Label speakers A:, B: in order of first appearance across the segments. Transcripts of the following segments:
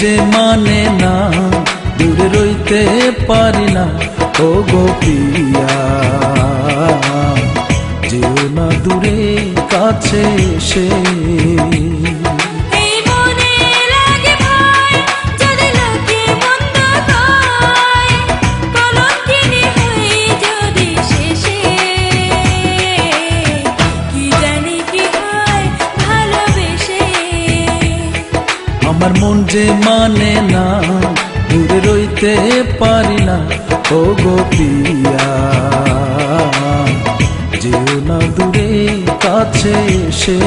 A: যে মানে না দূরে রইতে পারি না। ও গোপিয়া যেও না দূরে কাছে এসে। আমার মন যে মানে না, দূরে রইতে পারি না। ও গোপিয়া যেও না দূরে কাছে এসে।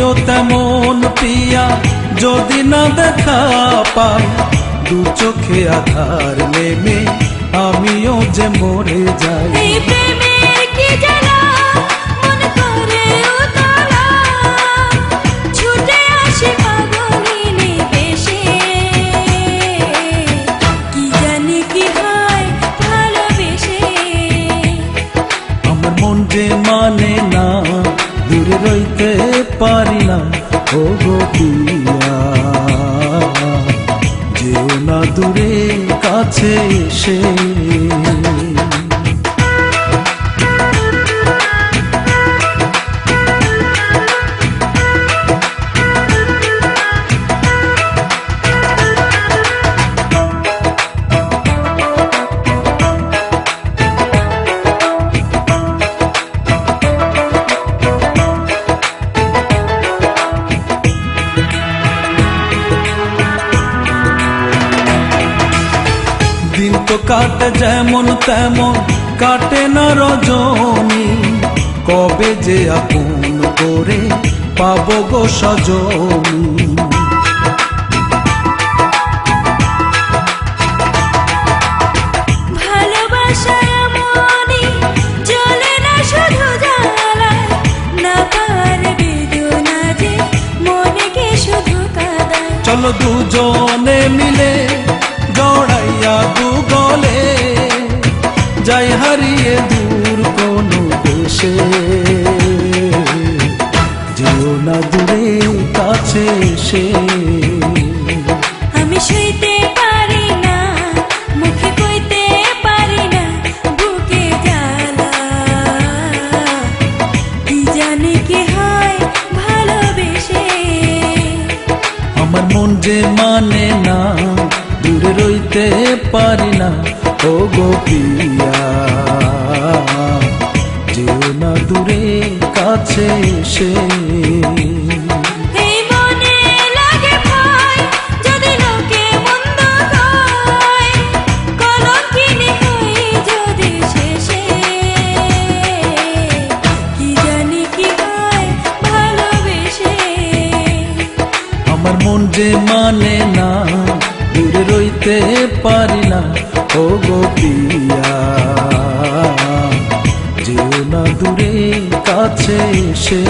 A: আমিও তেমন পিয়া যদি না দেখা পাই, দু চোখে আধার নেমে আমিও যে মরে যাই। রইতে পারি না ও গোপিয়া যেও না দূরে কাছে এসে। কাটে যেমন তেমন কাটে না রজনী। কবে যে আপন করে পাবো গো সজনী।
B: ভালোবাসায় মনে জ্বলে
A: দূরে কাছে এসে।
B: আমি সইতে পারি না মুখে কইতে পারি না বুকে জ্বালা। কি জানি কি হয় ভালোবেসে।
A: আমার মন যে মানে না দূরে রইতে পারি না ও গোপিয়া যেও না দূরে কাছে এসে।
B: মন
A: যে মানে না, দূরে রইতে পারি না ও গোপিয়া যে না দূরে কাছে এসে।